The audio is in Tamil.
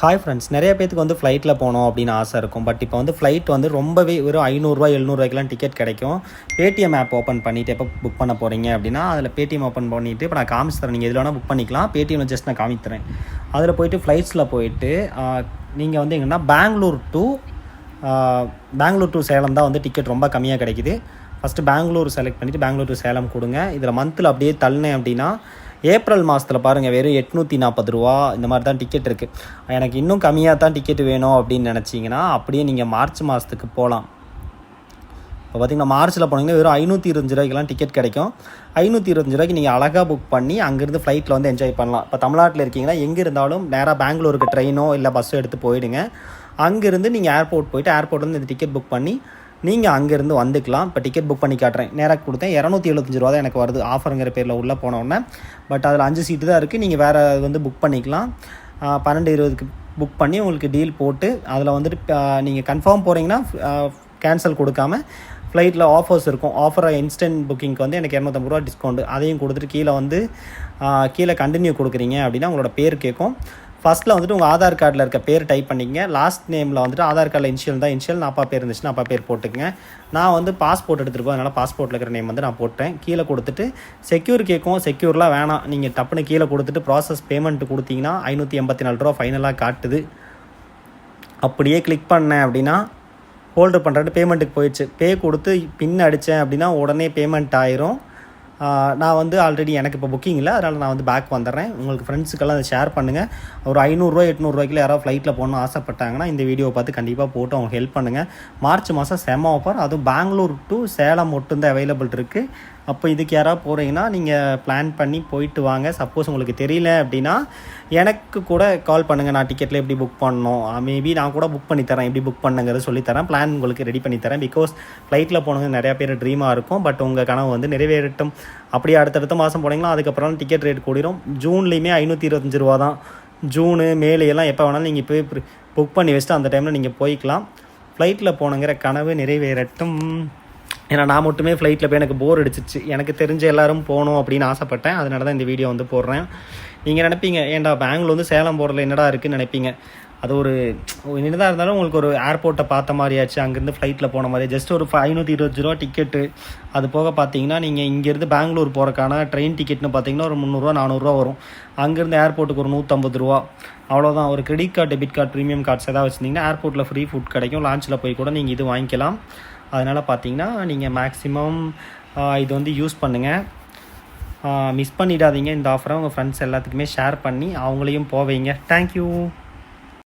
ஹாய் ஃப்ரெண்ட்ஸ் நிறைய பேத்துக்கு வந்து ஃப்ளைட்டில் போகணும் அப்படின்னு ஆசை இருக்கும். பட் இப்போ வந்து ஃப்ளைட் வந்து ரொம்பவே வெறும் ஐநூறுரூவா எழுநூறுவாய்க்கெலாம் டிக்கெட் கிடைக்கும். பேடிஎம் ஆப் ஓப்பன் பண்ணிவிட்டு எப்போ புக் பண்ண போகிறீங்க அப்படின்னா அதில் பேடிஎம் ஓப்பன் பண்ணிவிட்டு இப்போ நான் காமிச்சு தரேன். நீங்கள் எதில் வேணால் புக் பண்ணிக்கலாம். பேடிஎம் ஜஸ்ட் நான் காமித்துறேன் அதில் போயிட்டு ஃப்ளைட்ஸில் போயிட்டு நீங்கள் வந்து எங்கன்னா பெங்களூர் டு பெங்களூர் டு சேலம் தான் வந்து டிக்கெட் ரொம்ப கம்மியாக கிடைக்குது. ஃபஸ்ட்டு பெங்களூர் செலக்ட் பண்ணிவிட்டு பெங்களூர் டு சேலம் கொடுங்க. இதில் மந்தில் அப்படியே தள்ளினேன் அப்படின்னா ஏப்ரல் மாதத்தில் பாருங்கள் வெறும் எட்நூற்றி நாற்பது ரூபா இந்த மாதிரி தான் டிக்கெட் இருக்குது எனக்கு இன்னும் கம்மியாக தான் டிக்கெட் வேணும் அப்படின்னு நினச்சிங்கன்னா அப்படியே நீங்கள் மார்ச் மாதத்துக்கு போகலாம் இப்போ பார்த்தீங்கன்னா மார்ச்சில் போனீங்கன்னா வெறும் ஐநூற்றி இருபத்தஞ்சு ரூபாய்க்கெலாம் டிக்கெட் கிடைக்கும். ஐநூற்றி இருபத்தஞ்சு ரூபாய்க்கு நீங்கள் அழகாக புக் பண்ணி அங்கேருந்து ஃப்ளைட்டில் வந்து என்ஜாய் பண்ணலாம். இப்போ தமிழ்நாட்டில் இருக்கீங்கன்னா எங்கே இருந்தாலும் நேராக பெங்களூருக்கு ட்ரெயினோ இல்லை பஸ்ஸோ எடுத்து போயிடுங்க. அங்கேருந்து நீங்கள் ஏர்போர்ட் போயிட்டு ஏர்போர்ட்லேருந்து இந்த டிக்கெட் புக் பண்ணி நீங்கள் அங்கேருந்து வந்துக்கலாம். இப்போ டிக்கெட் புக் பண்ணி காட்டுறேன். நேராக கொடுத்தேன். இரநூத்தி எழுபத்தஞ்சு ரூபா தான் எனக்கு வருது. ஆஃபருங்கிற பேரில் உள்ளே போனோடனே பட் அதில் அஞ்சு சீட்டு தான் இருக்குது நீங்கள் வேறு வந்து புக் பண்ணிக்கலாம். பன்னெண்டு இருபதுக்கு புக் பண்ணி உங்களுக்கு டீல் போட்டு அதில் வந்துட்டு நீங்கள் கன்ஃபார்ம் போகிறீங்கன்னா கேன்சல் கொடுக்காம ஃப்ளைட்டில் ஆஃபர்ஸ் இருக்கும். ஆஃபர் இன்ஸ்டன்ட் புக்கிங்க்கு வந்து எனக்கு இரநூத்தம்பது ரூபா டிஸ்கவுண்ட் அதையும் கொடுத்துட்டு கீழே வந்து கீழே கண்டினியூ கொடுக்குறீங்க அப்படின்னா உங்களோட பேர் கேட்கும். ஃபஸ்ட்டில் வந்துட்டு உங்கள் ஆதார் கார்டில் இருக்க பேர் டைப் பண்ணிக்கங்க. லாஸ்ட் நேமில் வந்துட்டு ஆதார் கார்டில் இன்ஷியல் தான் இன்ஷியல் நான் அப்பா பேர் இருந்துச்சுன்னா அப்பா பேர் போட்டுக்கங்க. நான் வந்து பாஸ்போர்ட் எடுத்துகிட்டு போய் அதனால் பாஸ்போர்ட்டில் இருக்கிற நேம் வந்து நான் போட்டேன். கீழே கொடுத்துட்டு செக்யூர் கேட்கும் செக்யூர்லாம் வேணாம். நீங்கள் டப்புன்னு கீழே கொடுத்துட்டு ப்ராசஸ் பேமெண்ட் கொடுத்தீங்கன்னா ஐநூற்றி எண்பத்தி நாலு ரூபா ஃபைனலாக காட்டுது. அப்படியே கிளிக் பண்ணேன் அப்படின்னா ஹோல்டர் பண்ணுறது பேமெண்ட்டுக்கு போயிடுச்சு. பே கொடுத்து பின் அடித்தேன் அப்படின்னா உடனே பேமெண்ட் ஆயிரும். நான் வந்து ஆல்ரெடி எனக்கு இப்போ புக்கிங் இல்லை. அதனால் நான் வந்து பேக் வந்துடுறேன். உங்களுக்கு ஃப்ரெண்ட்ஸுக்கெல்லாம் அதை ஷேர் பண்ணுங்கள் ஒரு ஐநூறுரூவா எட்நூறுவாய்க்குள்ள யாராவது ஃப்ளைட்டில் போகணும்னு ஆசைப்பட்டாங்கன்னா இந்த வீடியோ பார்த்து கண்டிப்பாக போட்டு அவங்க ஹெல்ப் பண்ணுங்கள் மார்ச் மாதம் செம ஆஃபர் அதுவும் பெங்களூர் டு சேலம் மட்டும்தான் அவைலபிள் இருக்குது அப்போ இதுக்கு யாராவது போகிறீங்கன்னா நீங்கள் பிளான் பண்ணி போயிட்டு வாங்க. சப்போஸ் உங்களுக்கு தெரியல அப்படின்னா எனக்கு கூட கால் பண்ணுங்கள் நான் டிக்கெட்டில் எப்படி புக் பண்ணணும்? மேபி நான் கூட புக் பண்ணி தரேன். எப்படி புக் பண்ணுங்கிறத சொல்லித்தரேன் பிளான் உங்களுக்கு ரெடி பண்ணி தரேன். பிகாஸ் ஃப்ளைட்டில் போனவங்க நிறையா பேர் ட்ரீமாக இருக்கும். பட் உங்கள் கனவு வந்து நிறைவேறட்டும். அப்படியே அடுத்தடுத்த மாதம் போனீங்கன்னா அதுக்கப்புறம் டிக்கெட் ரேட் கூடிரும். ஜூன்லேயுமே ஐநூற்றி இருபத்தஞ்சி ரூபா தான். ஜூனு மேலே எல்லாம் எப்போ வேணாலும் நீங்கள் போய் புக் பண்ணி வச்சுட்டு அந்த டைமில் நீங்கள் போய்க்கலாம். ஃப்ளைட்டில் போகணுங்கிற கனவு நிறைவேறட்டும். ஏன்னா நான் மட்டுமே ஃப்ளைட்டில் போய் எனக்கு போர் அடிச்சிச்சு எனக்கு தெரிஞ்ச எல்லோரும் போகணும் அப்படின்னு ஆசைப்பட்டேன். அதனால தான் இந்த வீடியோ வந்து போடுறேன். நீங்கள் நினைப்பீங்க ஏன்டா பெங்களூர் வந்து சேலம் போகிறதுல என்னடா இருக்குன்னு நினைப்பீங்க. அது ஒரு என்னதான் இருந்தாலும் உங்களுக்கு ஒரு ஏர்போர்ட்டை பார்த்த மாதிரியாச்சு. அங்கேருந்து ஃப்ளைட்டில் போன மாதிரி. ஜஸ்ட் ஒரு ஐநூற்றி இருபது ரூபா டிக்கெட்டு அது போக பார்த்தீங்கன்னா நீங்கள் இங்கேருந்து பெங்களூர் போகிறக்கான ட்ரெயின் டிக்கெட்னு பார்த்தீங்கன்னா ஒரு முந்நூறுரூவா நானூறுரூவா வரும். அங்கேருந்து ஏர்போர்ட்டுக்கு ஒரு நூற்றம்பது ரூபா. அவ்வளோதான் ஒரு credit card debit card premium cards ஏதாவது வச்சுருந்தீங்கன்னா ஏர்போர்ட்டில் ஃப்ரீ ஃபுட் கிடைக்கும். லான்ச்சில் போய் கூட நீங்கள் இது வாங்கிக்கலாம். அதனால் பார்த்தீங்கன்னா நீங்கள் மேக்ஸிமம் இது வந்து யூஸ் பண்ணுங்கள் மிஸ் பண்ணிடாதீங்க. இந்த ஆஃபரை உங்கள் ஃப்ரெண்ட்ஸ் எல்லாத்துக்குமே ஷேர் பண்ணி அவங்களையும் போவீங்க. தேங்க்யூ